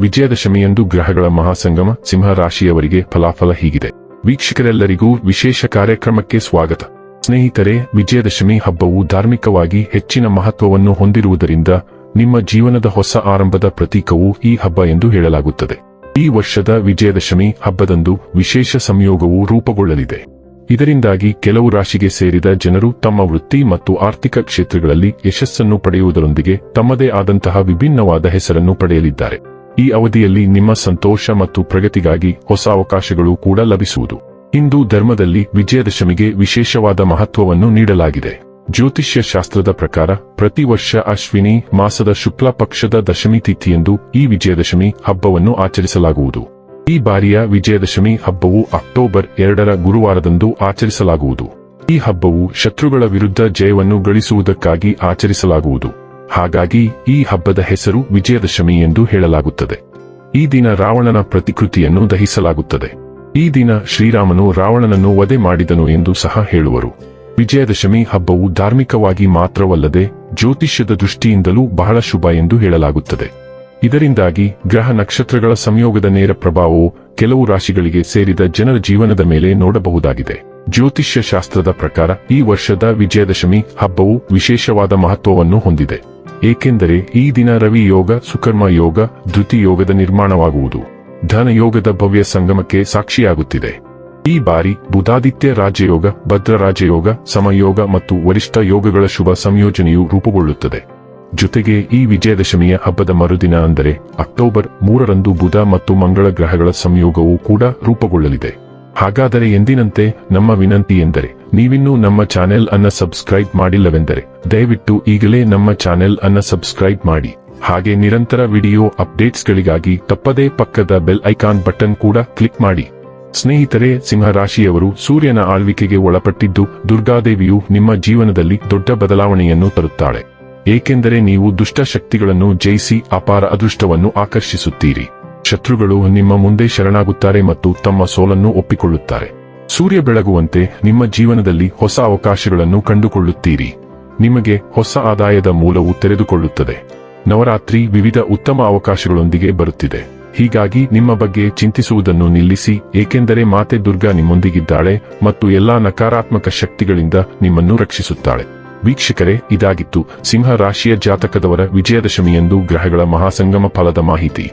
ವಿಜಯದಶಮಿಯಂದು ಗ್ರಹಗಳ ಮಹಾಸಂಗಮ ಸಿಂಹ ರಾಶಿಯವರಿಗೆ ಫಲಾಫಲ ಹೀಗಿದೆ. ವೀಕ್ಷಕರೆಲ್ಲರಿಗೂ ವಿಶೇಷ ಕಾರ್ಯಕ್ರಮಕ್ಕೆ ಸ್ವಾಗತ. ಸ್ನೇಹಿತರೆ, ವಿಜಯದಶಮಿ ಹಬ್ಬವು ಧಾರ್ಮಿಕವಾಗಿ ಹೆಚ್ಚಿನ ಮಹತ್ವವನ್ನು ಹೊಂದಿರುವುದರಿಂದ ನಿಮ್ಮ ಜೀವನದ ಹೊಸ ಆರಂಭದ ಪ್ರತೀಕವು ಈ ಹಬ್ಬ ಎಂದು ಹೇಳಲಾಗುತ್ತದೆ. ಈ ವರ್ಷದ ವಿಜಯದಶಮಿ ಹಬ್ಬದಂದು ವಿಶೇಷ ಸಂಯೋಗವು ರೂಪುಗೊಳ್ಳಲಿದೆ. ಇದರಿಂದಾಗಿ ಕೆಲವು ರಾಶಿಗೆ ಸೇರಿದ ಜನರು ತಮ್ಮ ವೃತ್ತಿ ಮತ್ತು ಆರ್ಥಿಕ ಕ್ಷೇತ್ರಗಳಲ್ಲಿ ಯಶಸ್ಸನ್ನು ಪಡೆಯುವುದರೊಂದಿಗೆ ತಮ್ಮದೇ ಆದಂತಹ ವಿಭಿನ್ನವಾದ ಹೆಸರನ್ನು ಪಡೆಯಲಿದ್ದಾರೆ. ಈ ಅವಧಿಯಲ್ಲಿ ನಿಮ್ಮ ಸಂತೋಷ ಮತ್ತು ಪ್ರಗತಿಗಾಗಿ ಹೊಸ ಅವಕಾಶಗಳು ಕೂಡ ಲಭಿಸುವುದು. ಹಿಂದೂ ಧರ್ಮದಲ್ಲಿ ವಿಜಯದಶಮಿಗೆ ವಿಶೇಷವಾದ ಮಹತ್ವವನ್ನು ನೀಡಲಾಗಿದೆ. ಜ್ಯೋತಿಷ್ಯ ಶಾಸ್ತ್ರದ ಪ್ರಕಾರ, ಪ್ರತಿ ವರ್ಷ ಅಶ್ವಿನಿ ಮಾಸದ ಶುಕ್ಲ ಪಕ್ಷದ ದಶಮಿ ತಿಥಿಯಂದು ಈ ವಿಜಯದಶಮಿ ಹಬ್ಬವನ್ನು ಆಚರಿಸಲಾಗುವುದು. ಈ ಬಾರಿಯ ವಿಜಯದಶಮಿ ಹಬ್ಬವು ಅಕ್ಟೋಬರ್ ಎರಡರ ಗುರುವಾರದಂದು ಆಚರಿಸಲಾಗುವುದು. ಈ ಹಬ್ಬವು ಶತ್ರುಗಳ ವಿರುದ್ಧ ಜಯವನ್ನು ಗಳಿಸುವುದಕ್ಕಾಗಿ ಆಚರಿಸಲಾಗುವುದು. ಹಾಗಾಗಿ ಈ ಹಬ್ಬದ ಹೆಸರು ವಿಜಯದಶಮಿ ಎಂದು ಹೇಳಲಾಗುತ್ತದೆ. ಈ ದಿನ ರಾವಣನ ಪ್ರತಿಕೃತಿಯನ್ನು ದಹಿಸಲಾಗುತ್ತದೆ. ಈ ದಿನ ಶ್ರೀರಾಮನು ರಾವಣನನ್ನು ವಧೆ ಮಾಡಿದನು ಎಂದು ಸಹ ಹೇಳುವರು. ವಿಜಯದಶಮಿ ಹಬ್ಬವು ಧಾರ್ಮಿಕವಾಗಿ ಮಾತ್ರವಲ್ಲದೆ ಜ್ಯೋತಿಷ್ಯದ ದೃಷ್ಟಿಯಿಂದಲೂ ಬಹಳ ಶುಭ ಎಂದು ಹೇಳಲಾಗುತ್ತದೆ. ಇದರಿಂದಾಗಿ ಗ್ರಹ ನಕ್ಷತ್ರಗಳ ಸಂಯೋಗದ ನೇರ ಪ್ರಭಾವವು ಕೆಲವು ರಾಶಿಗಳಿಗೆ ಸೇರಿದ ಜನರ ಜೀವನದ ಮೇಲೆ ನೋಡಬಹುದಾಗಿದೆ. ಜ್ಯೋತಿಷ್ಯ ಶಾಸ್ತ್ರದ ಪ್ರಕಾರ ಈ ವರ್ಷದ ವಿಜಯದಶಮಿ ಹಬ್ಬವು ವಿಶೇಷವಾದ ಮಹತ್ವವನ್ನು ಹೊಂದಿದೆ. ಏಕೆಂದರೆ ಈ ದಿನ ರವಿ ಯೋಗ, ಸುಕರ್ಮ ಯೋಗ, ಧೃತಿ ಯೋಗದ ನಿರ್ಮಾಣವಾಗುವುದು. ಧನ ಯೋಗದ ಭವ್ಯ ಸಂಗಮಕ್ಕೆ ಸಾಕ್ಷಿಯಾಗುತ್ತಿದೆ. ಈ ಬಾರಿ ಬುಧಾದಿತ್ಯ ರಾಜಯೋಗ, ಭದ್ರ ರಾಜಯೋಗ, ಸಮಯೋಗ ಮತ್ತು ವರಿಷ್ಠ ಯೋಗಗಳ ಶುಭ ಸಂಯೋಜನೆಯು ರೂಪುಗೊಳ್ಳುತ್ತದೆ. ಜೊತೆಗೆ ಈ ವಿಜಯದಶಮಿಯ ಹಬ್ಬದ ಮರುದಿನ ಅಂದರೆ ಅಕ್ಟೋಬರ್ ಮೂರರಂದು ಬುಧ ಮತ್ತು ಮಂಗಳ ಗ್ರಹಗಳ ಸಂಯೋಗವೂ ಕೂಡ ರೂಪುಗೊಳ್ಳಲಿದೆ. ಹಾಗಾದರೆ ಎಂದಿನಂತೆ ನಮ್ಮ ವಿನಂತಿ ಎಂದರೆ, ನೀವಿನ್ನೂ ನಮ್ಮ ಚಾನೆಲ್ ಅನ್ನ ಸಬ್ಸ್ಕ್ರೈಬ್ ಮಾಡಿಲ್ಲವೆಂದರೆ, ದಯವಿಟ್ಟು ಈಗಲೇ ನಮ್ಮ ಚಾನೆಲ್ ಅನ್ನ ಸಬ್ಸ್ಕ್ರೈಬ್ ಮಾಡಿ. ಹಾಗೆ ನಿರಂತರ ವಿಡಿಯೋ ಅಪ್ಡೇಟ್ಸ್ಗಳಿಗಾಗಿ ತಪ್ಪದೇ ಪಕ್ಕದ ಬೆಲ್ ಐಕಾನ್ ಬಟನ್ ಕೂಡ ಕ್ಲಿಕ್ ಮಾಡಿ. ಸ್ನೇಹಿತರೆ, ಸಿಂಹರಾಶಿಯವರು ಸೂರ್ಯನ ಆಳ್ವಿಕೆಗೆ ಒಳಪಟ್ಟಿದ್ದು ದುರ್ಗಾದೇವಿಯು ನಿಮ್ಮ ಜೀವನದಲ್ಲಿ ದೊಡ್ಡ ಬದಲಾವಣೆಯನ್ನು ತರುತ್ತಾಳೆ. ಏಕೆಂದರೆ ನೀವು ದುಷ್ಟ ಶಕ್ತಿಗಳನ್ನು ಜಯಿಸಿ ಅಪಾರ ಅದೃಷ್ಟವನ್ನು ಆಕರ್ಷಿಸುತ್ತೀರಿ. ಶತ್ರುಗಳು ನಿಮ್ಮ ಮುಂದೆ ಶರಣಾಗುತ್ತಾರೆ ಮತ್ತು ತಮ್ಮ ಸೋಲನ್ನು ಒಪ್ಪಿಕೊಳ್ಳುತ್ತಾರೆ. ಸೂರ್ಯ ಬೆಳಗುವಂತೆ ನಿಮ್ಮ ಜೀವನದಲ್ಲಿ ಹೊಸ ಅವಕಾಶಗಳನ್ನು ಕಂಡುಕೊಳ್ಳುತ್ತೀರಿ. ನಿಮಗೆ ಹೊಸ ಆದಾಯದ ಮೂಲವು ತೆರೆದುಕೊಳ್ಳುತ್ತದೆ. ನವರಾತ್ರಿ ವಿವಿಧ ಉತ್ತಮ ಅವಕಾಶಗಳೊಂದಿಗೆ ಬರುತ್ತಿದೆ. ಹೀಗಾಗಿ ನಿಮ್ಮ ಬಗ್ಗೆ ಚಿಂತಿಸುವುದನ್ನು ನಿಲ್ಲಿಸಿ, ಏಕೆಂದರೆ ಮಾತೆ ದುರ್ಗಾ ನಿಮ್ಮೊಂದಿಗಿದ್ದಾಳೆ ಮತ್ತು ಎಲ್ಲಾ ನಕಾರಾತ್ಮಕ ಶಕ್ತಿಗಳಿಂದ ನಿಮ್ಮನ್ನು ರಕ್ಷಿಸುತ್ತಾಳೆ. ವೀಕ್ಷಕರೇ, ಇದಾಗಿತ್ತು ಸಿಂಹ ರಾಶಿಯ ಜಾತಕದವರ ವಿಜಯದಶಮಿಯಂದು ಗ್ರಹಗಳ ಮಹಾಸಂಗಮ ಫಲದ ಮಾಹಿತಿ.